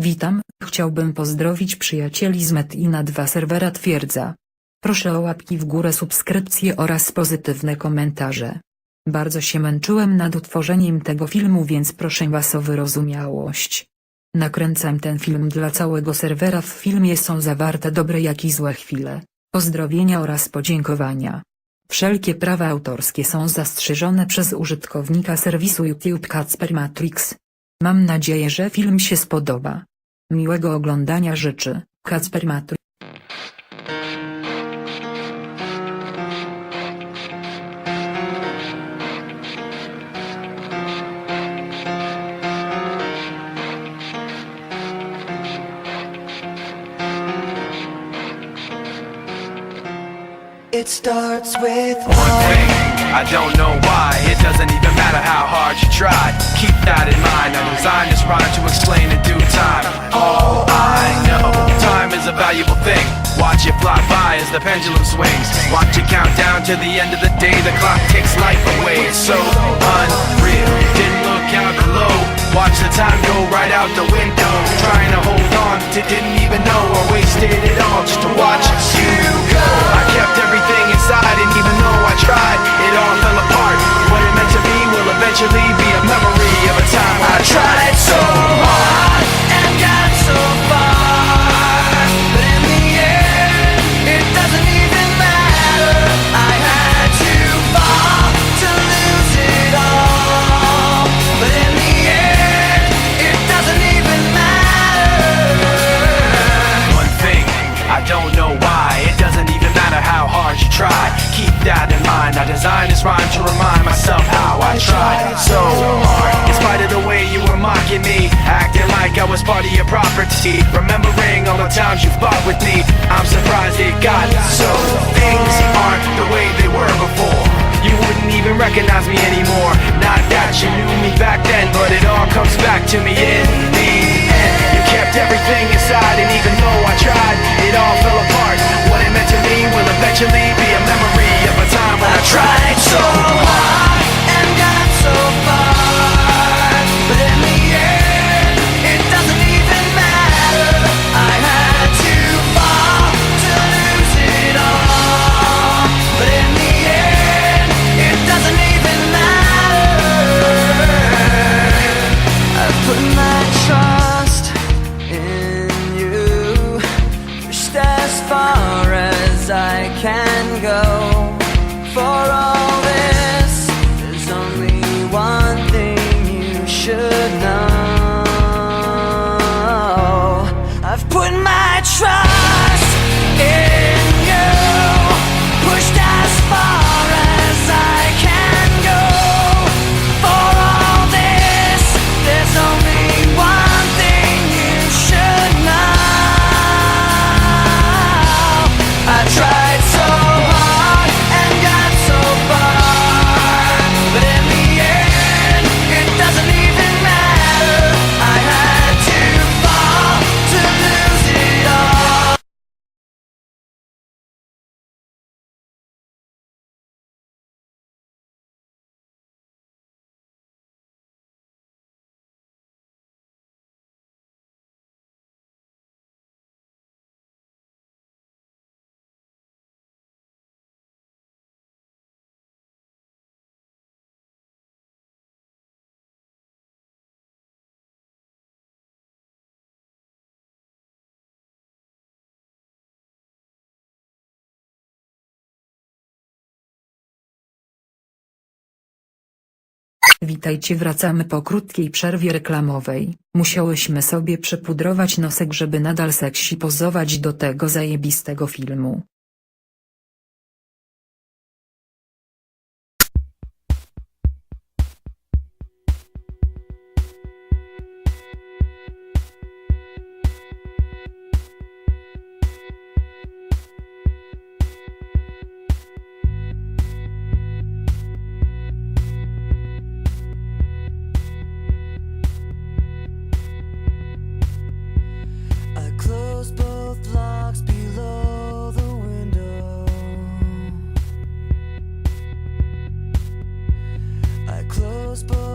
Witam, chciałbym pozdrowić przyjacieli z Metina 2 serwera Twierdza. Proszę o łapki w górę, subskrypcje oraz pozytywne komentarze. Bardzo się męczyłem nad utworzeniem tego filmu, więc proszę was o wyrozumiałość. Nakręcam ten film dla całego serwera. W filmie są zawarte dobre jak i złe chwile, pozdrowienia oraz podziękowania. Wszelkie prawa autorskie są zastrzeżone przez użytkownika serwisu YouTube Kacper Matrix. Mam nadzieję, że film się spodoba. Miłego oglądania życzy, Kacper Matrix. It starts with I don't know why It doesn't even matter how hard you try. Keep that in mind, I designed this rhyme to explain in due time. All I know, time is a valuable thing. Watch it fly by as the pendulum swings. Watch it count down to the end of the day The clock takes life away, it's so unreal Didn't look out below. Watch the time go right out the window. Trying to hold on to didn't even know I wasted it all. Just remind myself how I tried so hard. In spite of the way you were mocking me Acting like I was part of your property. Remembering all the times you fought with me I'm surprised it got so. Things aren't the way they were before. You wouldn't even recognize me anymore. Not that you knew me back then But it all comes back to me in I can go For all Witajcie wracamy po krótkiej przerwie reklamowej. Musiałyśmy sobie przepudrować nosek żeby nadal seksi pozować do tego zajebistego filmu. those books.